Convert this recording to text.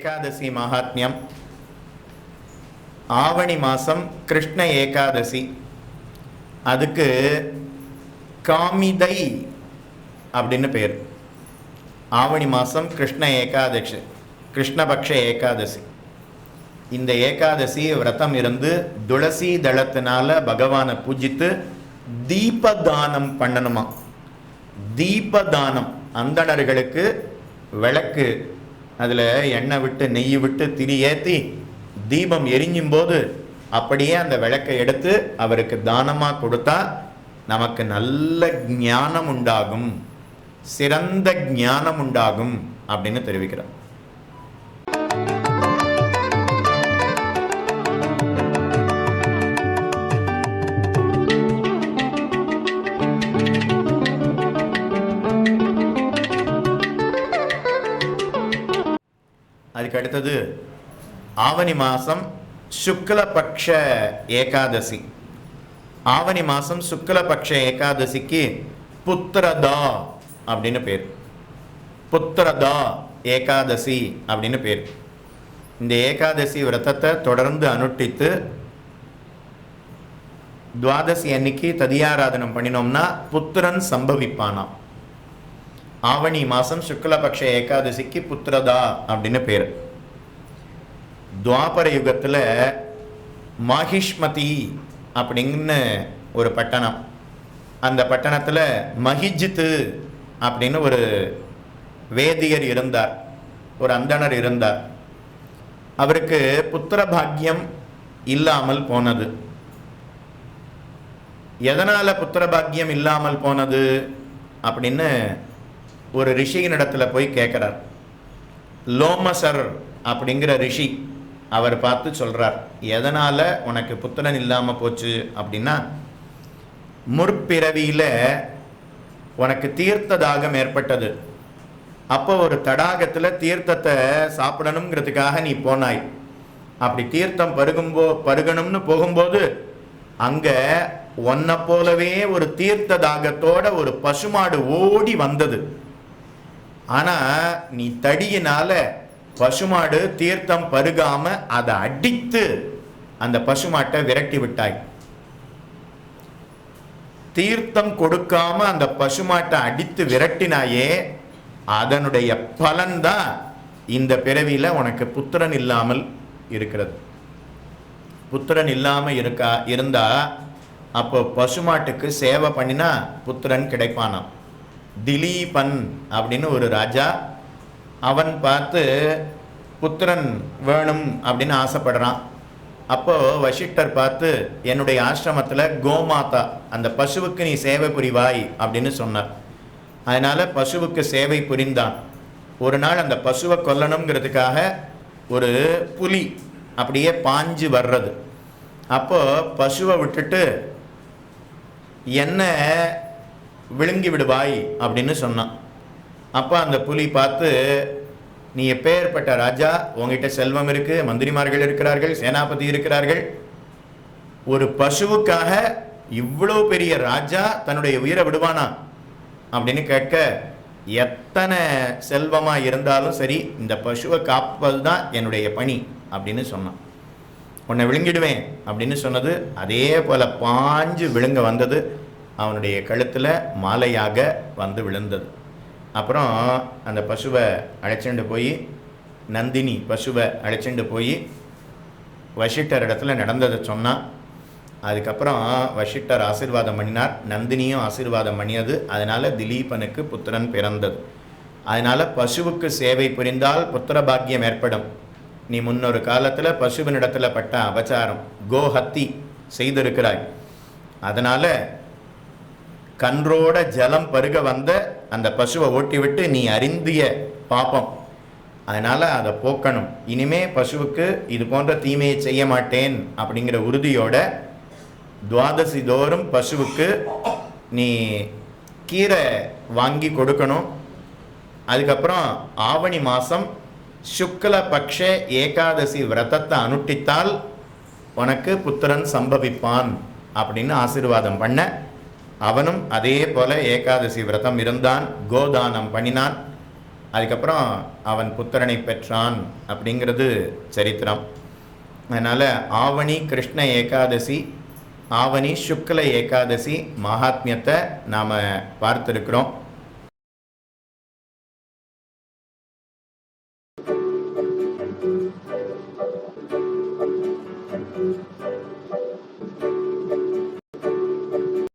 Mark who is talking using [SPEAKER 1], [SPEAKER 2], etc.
[SPEAKER 1] ஏகாதசி மகாத்மியம். ஆவணி மாதம் கிருஷ்ண ஏகாதசி. அதுக்கு காமிதை அப்படின்னு பேர். ஆவணி மாதம் கிருஷ்ண ஏகாதசி கிருஷ்ணபக்ஷ ஏகாதசி. இந்த ஏகாதசி விரதம் இருந்து துளசி தளத்தினால பகவானை பூஜித்து தீபதானம் பண்ணணுமா? தீபதானம் அந்தணர்களுக்கு விளக்கு அதில் எண்ணெய் விட்டு நெய் விட்டு திரி ஏற்றி தீபம் எரிஞ்சும் போது அப்படியே அந்த விளக்கை எடுத்து அவருக்கு தானமாக கொடுத்தா நமக்கு நல்ல ஞானம் உண்டாகும். சிறந்த ஞானம் உண்டாகும் அப்படின்னு தெரிவிக்கிறார். அதுக்கு அடுத்தது ஆவணி மாதம் சுக்லபக்ஷ ஏகாதசி. ஆவணி மாதம் சுக்லபக்ஷ ஏகாதசிக்கு புத்திரதா அப்படின்னு பேர். புத்திரதா ஏகாதசி அப்படின்னு பேர். இந்த ஏகாதசி விரதத்தை தொடர்ந்து அனுஷ்டித்து துவாதசி அன்னைக்கு ததியாராதனம் பண்ணினோம்னா புத்திரன் சம்பவிப்பானாம். ஆவணி மாதம் சுக்லபக்ஷ ஏகாதசிக்கு புத்திரதா அப்படின்னு பேர். துவாபர யுகத்தில் மகிஷ்மதி அப்படின்னு ஒரு பட்டணம். அந்த பட்டணத்தில் மகிஜித்து அப்படின்னு ஒரு வேதியர் இருந்தார். ஒரு அந்தணர் இருந்தார். அவருக்கு புத்திர பாக்கியம் இல்லாமல் போனது. எதனால் புத்திர பாக்கியம் இல்லாமல் போனது அப்படின்னு ஒரு ரிஷியினிடத்துல போய் கேட்குறார். லோமசர் அப்படிங்கிற ரிஷி அவர் பார்த்து சொல்கிறார் எதனால் உனக்கு புத்திரன் இல்லாமல் போச்சு? அப்படின்னா முற்பிறவியில் உனக்கு தீர்த்த தாகம் ஏற்பட்டது. அப்போ ஒரு தடாகத்தில் தீர்த்தத்தை சாப்பிடணுங்கிறதுக்காக நீ போனாய். அப்படி தீர்த்தம் பருகும்போ பருகணும்னு போகும்போது அங்கே ஒன்னை போலவே ஒரு தீர்த்த தாகத்தோட ஒரு பசுமாடு ஓடி வந்தது. ஆனால் நீ தடியினால பசுமாடு தீர்த்தம் பருகாம அதை அடித்து அந்த பசுமாட்டை விரட்டி விட்டாய். தீர்த்தம் கொடுக்காம அந்த பசுமாட்டை அடித்து விரட்டினாயே அதனுடைய பலன்தான் இந்த பிறவியில் உனக்கு புத்திரன் இல்லாமல் இருக்கிறது. புத்திரன் இல்லாமல் இருக்கா இருந்தா அப்போ பசுமாட்டுக்கு சேவை பண்ணினா புத்திரன் கிடைப்பானாம். திலீபன் அப்படின்னு ஒரு ராஜா. அவன் பார்த்து புத்திரன் வேணும் அப்படின்னு ஆசைப்படுறான். அப்போது வசிஷ்டர் பார்த்து என்னுடைய ஆசிரமத்தில் கோமாதா அந்த பசுவுக்கு நீ சேவை புரிவாய் அப்படின்னு சொன்னார். அதனால் பசுவுக்கு சேவை புரிந்தான். ஒரு நாள் அந்த பசுவை கொல்லணுங்கிறதுக்காக ஒரு புலி அப்படியே பாஞ்சு வர்றது. அப்போது பசுவை விட்டுட்டு என்ன விழுங்கி விடுவாய் அப்படின்னு சொன்னான். அப்போ அந்த புலி பார்த்து நீ எப்பேற்பட்ட ராஜா? உங்ககிட்ட செல்வம் இருக்குது மந்திரிமார்கள் இருக்கிறார்கள் சேனாபதி இருக்கிறார்கள். ஒரு பசுவுக்காக இவ்வளோ பெரிய ராஜா தன்னுடைய உயிரை விடுவானா? அப்படின்னு கேட்க எத்தனை செல்வமாக இருந்தாலும் சரி இந்த பசுவை காப்பது தான் என்னுடைய பணி அப்படின்னு சொன்னான். உன்னை விழுங்கிடுவேன் அப்படின்னு சொன்னது அதே போல பாஞ்சு விழுங்க வந்தது. அவனுடைய கழுத்தில் மாலையாக வந்து விழுந்தது. அப்புறம் அந்த பசுவை அழைச்சிட்டு போய் நந்தினி பசுவை அழைச்சிட்டு போய் வசிட்டர் இடத்துல நடந்ததை சொன்னான் அதுக்கப்புறம் வசிட்டர் ஆசீர்வாதம் பண்ணினார் நந்தினியும் ஆசீர்வாதம் பண்ணியது அதனால் திலீபனுக்கு புத்திரன் பிறந்தது. அதனால் பசுவுக்கு சேவை புரிந்தால் புத்திர பாக்கியம் ஏற்படும். நீ முன்னொரு காலத்தில் பசுவினிடத்துல பட்ட அபச்சாரம் கோஹத்தி செய்திருக்கிறாய். அதனால் கன்றோட ஜலம் பருக வந்த அந்த பசுவை ஓட்டிவிட்டு நீ அறிந்திய பாப்பம் அதனால் அதை போக்கணும். இனிமே பசுவுக்கு இது போன்ற தீமையை செய்ய மாட்டேன் அப்படிங்கிற உறுதியோட துவாதசி தோறும் பசுவுக்கு நீ கீரை வாங்கி கொடுக்கணும். அதுக்கப்புறம் ஆவணி மாதம் சுக்ல பக்ஷ ஏகாதசி விரதத்தை அனுட்டித்தால் உனக்கு புத்திரன் சம்பவிப்பான் அப்படின்னு ஆசீர்வாதம் பண்ண அவனும் அதே போல ஏகாதசி விரதம் இருந்தான் கோதானம் பண்ணினான். அதுக்கப்புறம் அவன் புத்திரனை பெற்றான் அப்படிங்கிறது சரித்திரம். அதனால் ஆவணி கிருஷ்ண ஏகாதசி ஆவணி சுக்ல ஏகாதசி மகாத்மியத்தை நாம் பார்த்துருக்குறோம்.